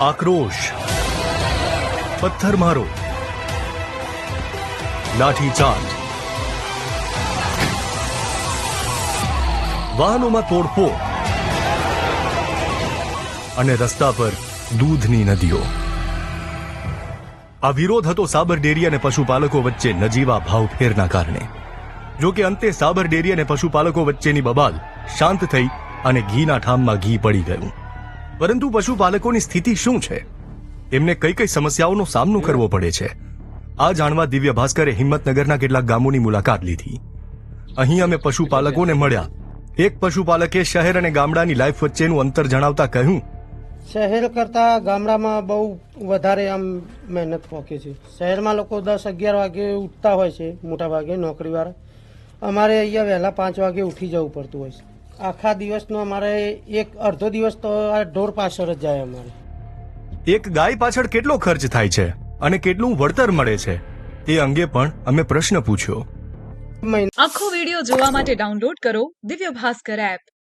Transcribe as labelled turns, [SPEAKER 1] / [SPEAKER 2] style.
[SPEAKER 1] આક્રોશ. પથ્થરમારો. લાઠીચાર્જ વાહનોમાં તોડફોડ. અને રસ્તા પર દૂધની નદીઓ. આ વિરોધ હતો સાબર ડેરી અને પશુપાલકો વચ્ચે નજીવા ભાવફેરના કારણે. જો કે અંતે સાબર ડેરી અને પશુપાલકો વચ્ચેની બબાલ શાંત થઈ અને ઘીના ઠામમાં ઘી પડી ગયું. પરંતુ પશુપાલકોની સ્થિતિ શું છે? એમને કઈ કઈ સમસ્યાઓનો સામનો કરવો પડે છે? આ જાણવા દિવ્ય ભાસ્કરે હિંમતનગરના કેટલાક ગામોની મુલાકાત લીધી. અહીં અમે પશુપાલકોને મળ્યા. એક પશુપાલકે શહેર અને ગામડાની લાઈફ વચ્ચેનું અંતર જણાવતા કહ્યું,
[SPEAKER 2] શહેર કરતા ગામડામાં બહુ વધારે આમ મહેનત પોકે છે. શહેરમાં લોકો દસ અગિયાર વાગે ઉઠતા હોય છે, મોટા ભાગે નોકરીવાળા. અમારે અહીંયા વહેલા પાંચ વાગે ઉઠી જવું પડતું હોય છે. આખા દિવસનો અમારે એક અડધો દિવસ તો આ ઢોર પાછળ જ જાય અમારે.
[SPEAKER 1] એક ગાય પાછળ કેટલો ખર્ચ થાય છે અને કેટલું વળતર મળે છે? તે અંગે પણ અમે પ્રશ્ન પૂછ્યો.
[SPEAKER 2] મહિના
[SPEAKER 3] આખો વિડિયો જોવા માટે ડાઉનલોડ કરો દિવ્ય ભાસ્કર એપ.